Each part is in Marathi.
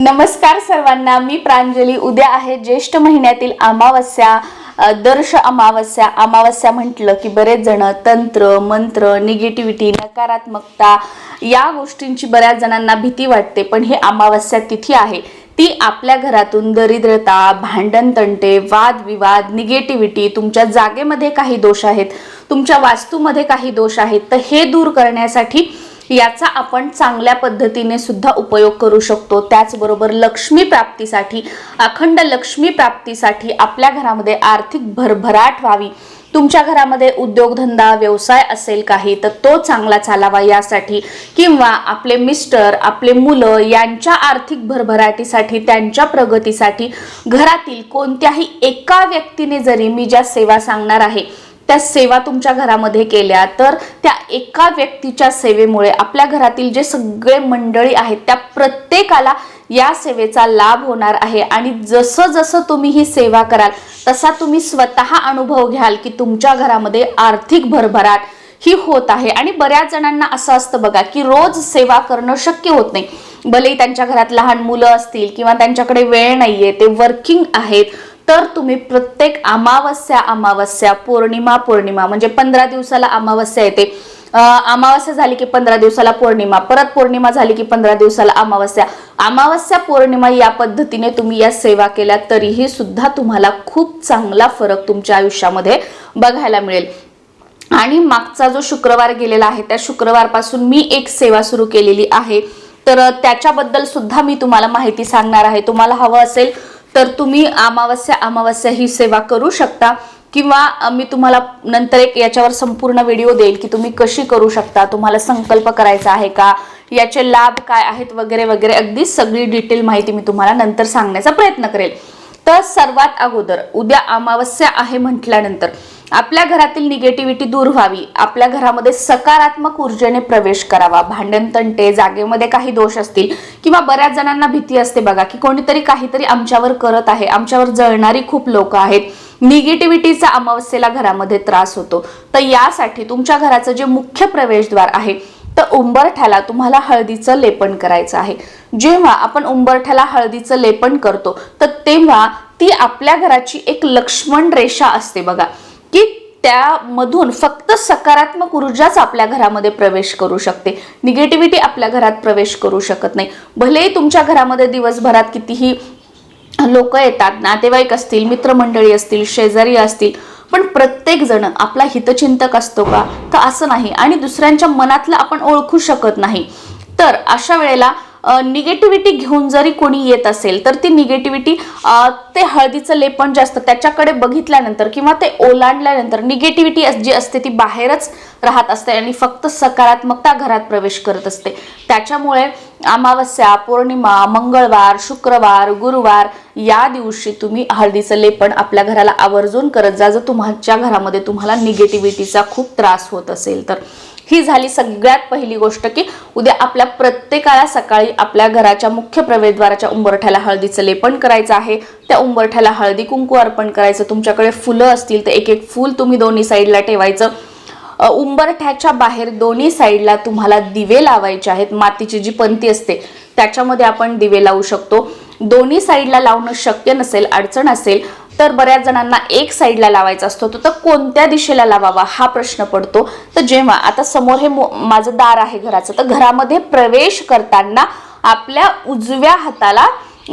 नमस्कार सर्वांना मी प्रांजली. उद्या आहे ज्येष्ठ महिन्यातील अमावस्या. दर्श अमावस्या. अमावस्या म्हटलं की बरेच जण तंत्र मंत्र निगेटिव्हिटी नकारात्मकता या गोष्टींची बऱ्याच जणांना भीती वाटते. पण ही अमावस्या तिथी आहे. ती आपल्या घरातून दरिद्रता भांडण तंटे वादविवाद निगेटिव्हिटी तुमच्या जागेमध्ये काही दोष आहेत तुमच्या वास्तूमध्ये काही दोष आहेत तर हे दूर करण्यासाठी याचा आपण चांगल्या पद्धतीने सुद्धा उपयोग करू शकतो. त्याचबरोबर लक्ष्मी प्राप्तीसाठी अखंड लक्ष्मी प्राप्तीसाठी आपल्या घरामध्ये आर्थिक भरभराट व्हावी. तुमच्या घरामध्ये उद्योगधंदा व्यवसाय असेल काही तर तो चांगला चालावा यासाठी. किंवा आपले मिस्टर आपले मुलं यांच्या आर्थिक भरभराटीसाठी त्यांच्या प्रगतीसाठी घरातील कोणत्याही एका व्यक्तीने जरी मी ज्या सेवा सांगणार आहे त्या सेवा तुमच्या घरामध्ये केल्या तर त्या एका व्यक्तीच्या सेवेमुळे आपल्या घरातील जे सगळे मंडळी आहेत त्या प्रत्येकाला या सेवेचा लाभ होणार आहे. आणि जसं जसं तुम्ही ही सेवा कराल तसा तुम्ही स्वतः अनुभव घ्याल की तुमच्या घरामध्ये आर्थिक भरभराट ही होत आहे. आणि बऱ्याच जणांना असं असतं बघा की रोज सेवा करणं शक्य होत नाही. भलेही त्यांच्या घरात लहान मुलं असतील किंवा त्यांच्याकडे वेळ नाहीये ते वर्किंग आहेत तर तुम्ही प्रत्येक अमावस्या अमावस्या पौर्णिमा पौर्णिमा म्हणजे पंधरा दिवसाला अमावस्या येते. अमावस्या झाली की पंधरा दिवसाला पौर्णिमा परत पौर्णिमा झाली की पंधरा दिवसाला अमावस्या. अमावस्या पौर्णिमा या पद्धतीने तुम्ही या सेवा केल्या तरीही सुद्धा तुम्हाला खूप चांगला फरक तुमच्या आयुष्यामध्ये बघायला मिळेल. आणि मागचा जो शुक्रवार गेलेला आहे त्या शुक्रवारपासून मी एक सेवा सुरू केलेली आहे. तर त्याच्याबद्दल सुद्धा मी तुम्हाला माहिती सांगणार आहे. तुम्हाला हवं असेल तर तुम्ही अमावस्या अमावस्या ही सेवा करू शकता. किंवा मी तुम्हाला नंतर एक याच्यावर संपूर्ण व्हिडिओ देईल की तुम्ही कशी करू शकता. तुम्हाला संकल्प करायचा आहे का? याचे लाभ काय आहेत? वगैरे वगैरे. अगदी सगळी डिटेल माहिती मी तुम्हाला नंतर सांगण्याचा प्रयत्न करेल. तर सर्वात अगोदर उद्या अमावस्या आहे म्हटल्यानंतर आपल्या घरातील निगेटिव्हिटी दूर व्हावी. आपल्या घरामध्ये सकारात्मक ऊर्जेने प्रवेश करावा. भांडण तंटे जागेमध्ये काही दोष असतील किंवा बऱ्याच जणांना भीती असते बघा की कोणीतरी काहीतरी आमच्यावर करत आहे. आमच्यावर जळणारी खूप लोक आहेत. निगेटिव्हिटीचा अमावस्येला घरामध्ये त्रास होतो. तर यासाठी तुमच्या घराचं जे मुख्य प्रवेशद्वार आहे तर उंबरठ्याला तुम्हाला हळदीचं लेपन करायचं आहे. जेव्हा आपण उंबरठ्याला हळदीचं लेपन करतो तर तेव्हा ती आपल्या घराची एक लक्ष्मण रेषा असते बघा. की त्यामधून फक्त सकारात्मक ऊर्जाच आपल्या घरामध्ये प्रवेश करू शकते. निगेटिव्हिटी आपल्या घरात प्रवेश करू शकत नाही. भलेही तुमच्या घरामध्ये दिवसभरात कितीही लोक येतात नातेवाईक असतील मित्रमंडळी असतील शेजारी असतील पण प्रत्येक जण आपला हितचिंतक असतो का? तर असं नाही. आणि दुसऱ्यांच्या मनातलं आपण ओळखू शकत नाही. तर अशा वेळेला निगेटिव्हिटी घेऊन जरी कोणी येत असेल तर ती निगेटिव्हिटी ते हळदीचं लेपण जे असतं त्याच्याकडे बघितल्यानंतर किंवा ते ओलांडल्यानंतर निगेटिव्हिटी जी असते ती बाहेरच राहत असते आणि फक्त सकारात्मकता घरात प्रवेश करत असते. त्याच्यामुळे अमावस्या पौर्णिमा मंगळवार शुक्रवार गुरुवार या दिवशी तुम्ही हळदीचं लेपन आपल्या घराला आवर्जून करत जा. जर तुमच्या घरामध्ये तुम्हाला निगेटिव्हिटीचा खूप त्रास होत असेल तर ही झाली सगळ्यात पहिली गोष्ट की उद्या आपल्या प्रत्येकाला सकाळी आपल्या घराच्या मुख्य प्रवेशद्वाराच्या उंबरठ्याला हळदीचं लेपन करायचं आहे. त्या उंबरठ्याला हळदी कुंकू अर्पण करायचं. तुमच्याकडे फुलं असतील तर एक एक फुल तुम्ही दोन्ही साईडला ठेवायचं. उंबरठ्याच्या बाहेर दोन्ही साईडला तुम्हाला दिवे लावायचे आहेत. मातीची जी पंती असते त्याच्यामध्ये आपण दिवे लावू शकतो. दोन्ही साईडला लावणं शक्य नसेल अडचण असेल तर बऱ्याच जणांना एक साईडला लावायचा असतो. तर कोणत्या दिशेला लावावा हा प्रश्न पडतो. तर जेव्हा आता समोर हे मो- माझं दार आहे घराचं तर घरामध्ये प्रवेश करताना आपल्या उजव्या हाताला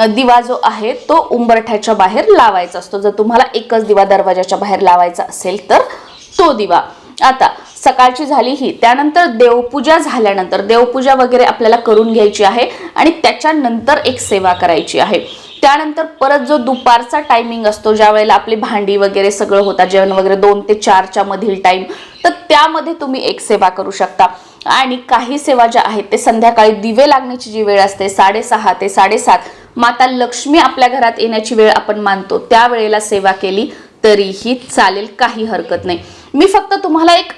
दिवा जो आहे तो उंबरठ्याच्या बाहेर लावायचा असतो. जर तुम्हाला एकच दिवा दरवाजाच्या बाहेर लावायचा असेल तर तो दिवा. आता सकाळची झाली ही त्यानंतर देवपूजा झाल्यानंतर देवपूजा वगैरे आपल्याला करून घ्यायची आहे आणि त्याच्यानंतर एक सेवा करायची आहे. त्यानंतर परत जो दुपारचा टायमिंग असतो ज्या वेळेला आपली भांडी वगैरे सगळं होता जेवण वगैरे दोन ते चारच्या मधील टाइम तर त्यामध्ये तुम्ही एक सेवा करू शकता. आणि काही सेवा ज्या आहेत ते संध्याकाळी दिवे लागण्याची जी वेळ असते साडेसहा ते साडेसात माता लक्ष्मी आपल्या घरात येण्याची वेळ आपण मानतो. त्यावेळेला सेवा केली तरीही चालेल काही हरकत नाही. मी फक्त तुम्हाला एक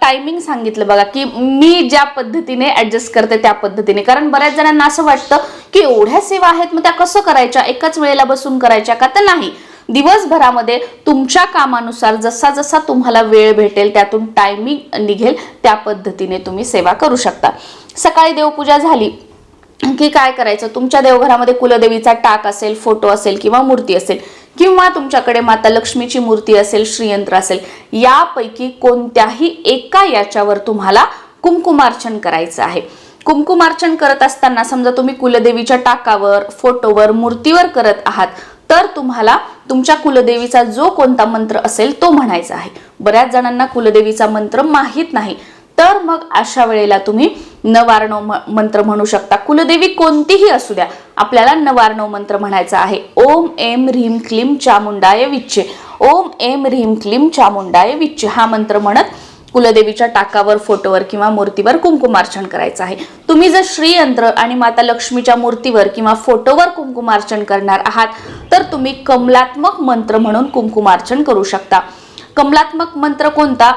टायमिंग सांगितलं बघा की मी ज्या पद्धतीने ऍडजस्ट करते त्या पद्धतीने. कारण बऱ्याच जणांना असं वाटतं की एवढ्या सेवा आहेत मग त्या कसं करायच्या? एकाच वेळेला बसून करायच्या का? तर नाही. दिवसभरामध्ये तुमच्या कामानुसार जसा जसा तुम्हाला वेळ भेटेल त्यातून टायमिंग निघेल त्या पद्धतीने तुम्ही सेवा करू शकता. सकाळी देवपूजा झाली की काय करायचं? तुमच्या देवघरामध्ये कुलदेवीचा टाक असेल फोटो असेल किंवा मूर्ती असेल किंवा तुमच्याकडे माता लक्ष्मीची मूर्ती असेल श्रीयंत्र असेल यापैकी कोणत्याही एका याच्यावर तुम्हाला कुंकुमार्चन करायचं आहे. कुंकुमार्चन करत असताना समजा तुम्ही कुलदेवीच्या टाकावर फोटोवर मूर्तीवर करत आहात तर तुम्हाला तुमच्या कुलदेवीचा जो कोणता मंत्र असेल तो म्हणायचा आहे. बऱ्याच जणांना कुलदेवीचा मंत्र माहीत नाही तर मग अशा वेळेला तुम्ही नवारणव म- मंत्र म्हणू शकता. कुलदेवी कोणतीही असू द्या आपल्याला नवारणव मंत्र म्हणायचा आहे. ओम एम ह्रीम क्लीम चामुंडाय विच्चे. ओम एम ह्रीम क्लीम चामुंडाय विच्चे. हा मंत्र म्हणत कुलदेवीच्या टाकावर फोटोवर किंवा मूर्तीवर कुंकुमार्चन करायचं आहे. तुम्ही जर श्रीयंत्र आणि माता लक्ष्मीच्या मूर्तीवर किंवा फोटोवर कुंकुमार्चन करणार आहात तर तुम्ही कमलात्मक मंत्र म्हणून कुंकुमार्चन करू शकता. कमलात्मक मंत्र कोणता?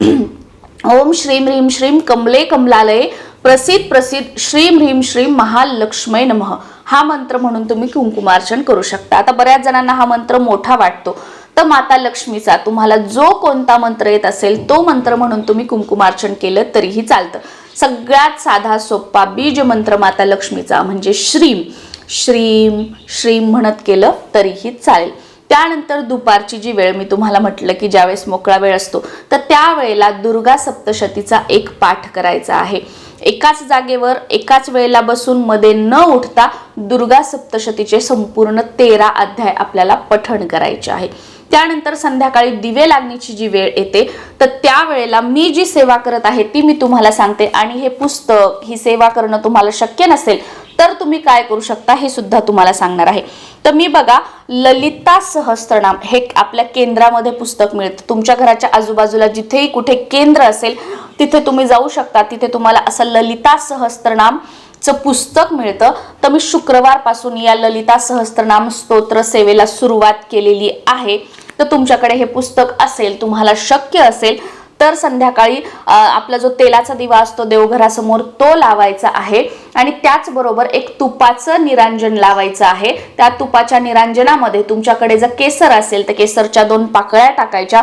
ओम श्रीम ह्रीम श्रीम कमले कमलालये प्रसिद्ध प्रसिद्ध श्रीम ह्रीम श्रीम महालक्ष्मय नमः. हा मंत्र म्हणून तुम्ही कुंकुमार्चन करू शकता. आता बऱ्याच जणांना हा मंत्र मोठा वाटतो. तर माता लक्ष्मीचा तुम्हाला जो कोणता मंत्र येत असेल तो मंत्र म्हणून तुम्ही कुंकुमार्चन केलं तरीही चालतं. सगळ्यात साधा सोप्पा बीज मंत्र माता लक्ष्मीचा म्हणजे श्रीम श्रीम श्रीम म्हणत केलं तरीही चालेल. त्यानंतर दुपारची जी वेळ मी तुम्हाला म्हटलं की ज्यावेळेस मोकळा वेळ असतो तर त्यावेळेला दुर्गा सप्तशतीचा एक पाठ करायचा आहे. एकाच जागेवर एकाच वेळेला बसून मध्ये न उठता दुर्गा सप्तशतीचे संपूर्ण तेरा अध्याय आपल्याला पठण करायचे आहे. त्यानंतर संध्याकाळी दिवे लागण्याची जी वेळ येते तर त्यावेळेला मी जी सेवा करत आहे ती मी तुम्हाला सांगते. आणि हे पुस्तक ही सेवा करणं तुम्हाला शक्य नसेल तर तुम्ही काय करू शकता हे सुद्धा तुम्हाला सांगणार आहे. तर मी बघा ललिता सहस्त्रनाम हे आपल्या केंद्रामध्ये पुस्तक मिळतं. तुमच्या घराच्या आजूबाजूला जिथेही कुठे केंद्र असेल तिथे तुम्ही जाऊ शकता. तिथे तुम्हाला असं ललिता सहस्त्रनाम चं पुस्तक मिळतं. तर मी शुक्रवारपासून या ललिता सहस्त्रनाम स्तोत्र सेवेला सुरुवात केलेली आहे. तर तुमच्याकडे हे पुस्तक असेल तुम्हाला शक्य असेल तर संध्याकाळी आपला जो तेलाचा दिवा असतो देवघरासमोर तो लावायचा आहे. आणि त्याचबरोबर एक तुपाचं निरांजन लावायचं आहे. त्या तुपाच्या निरांजनामध्ये तुमच्याकडे जर केसर असेल तर केसरच्या दोन पाकळ्या टाकायच्या.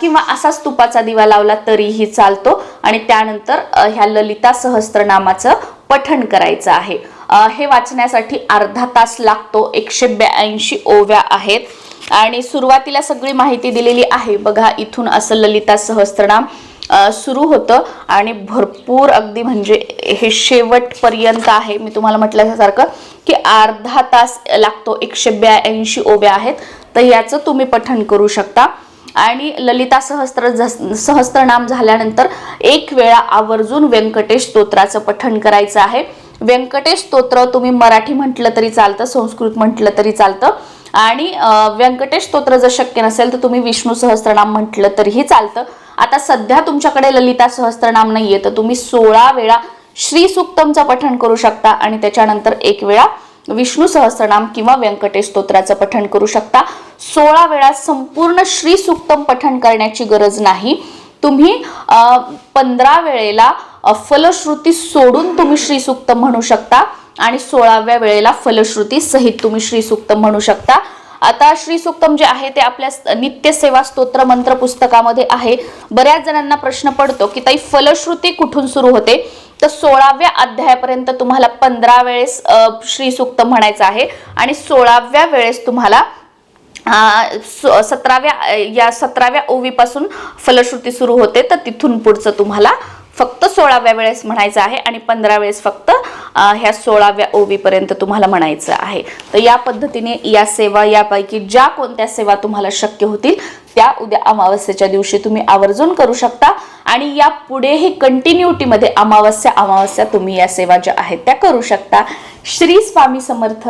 किंवा असाच तुपाचा दिवा लावला तरीही चालतो. आणि त्यानंतर ह्या ललिता सहस्त्रनामाचं पठण करायचं आहे. हे वाचण्यासाठी अर्धा तास लागतो. एकशे ब्याऐंशी ओव्या आहेत. आणि सुरुवातीला सगळी माहिती दिलेली आहे. बघा इथून असं ललिता सहस्त्रनाम सुरू होतं आणि भरपूर अगदी म्हणजे हे शेवटपर्यंत आहे. मी तुम्हाला म्हटल्यासारखं की अर्धा तास लागतो एकशे ब्याऐंशी ओब्या आहेत. तर याचं तुम्ही पठण करू शकता. आणि ललिता सहस्त्र जस- सहस्त्रनाम झाल्यानंतर एक वेळा आवर्जून व्यंकटेश स्तोत्राचं पठण करायचं आहे. व्यंकटेश स्तोत्र तुम्ही मराठी म्हटलं तरी चालतं संस्कृत म्हटलं तरी चालतं. आणि व्यंकटेश स्तोत्र जर शक्य नसेल तर तुम्ही विष्णू सहस्त्रनाम म्हटलं तरीही चालतं. आता सध्या तुमच्याकडे ललिता सहस्त्रनाम नाहीये तर तुम्ही सोळा वेळा श्री सुक्तमचं पठण करू शकता आणि त्याच्यानंतर एक वेळा विष्णू सहस्त्रनाम किंवा व्यंकटेश स्तोत्राचं पठण करू शकता. सोळा वेळा संपूर्ण श्री सुक्तम पठण करण्याची गरज नाही. तुम्ही पंधरा वेळेला फलश्रुती सोडून तुम्ही श्री म्हणू शकता. आणि सोळाव्या वेळेला फलश्रुती सहित तुम्ही श्रीसुक्तम म्हणू शकता. आता श्री सुक्तम जे आहे ते आपल्या नित्यसेवा नित्य सेवा स्तोत्र मंत्र पुस्तकामध्ये आहे. बऱ्याच जणांना प्रश्न पडतो की ताई फलश्रुती कुठून सुरू होते? तर सोळाव्या अध्यायापर्यंत तुम्हाला पंधरा वेळेस अ, श्री म्हणायचं आहे आणि सोळाव्या वेळेस तुम्हाला स- सतराव्या या सतराव्या ओवीपासून फलश्रुती सुरू होते. तर तिथून पुढचं तुम्हाला फक्त सोळाव्या वेळेस म्हणायचं आहे आणि पंधरा वेळेस फक्त ह्या सोळाव्या ओवीपर्यंत तुम्हाला म्हणायचं आहे. तर या पद्धतीने या सेवा यापैकी ज्या कोणत्या सेवा तुम्हाला शक्य होतील त्या उद्या अमावस्येच्या दिवशी तुम्ही आवर्जून करू शकता आणि या पुढेही कंटिन्युटीमध्ये अमावस्या अमावस्या तुम्ही या सेवा ज्या आहेत त्या करू शकता. श्री स्वामी समर्थ.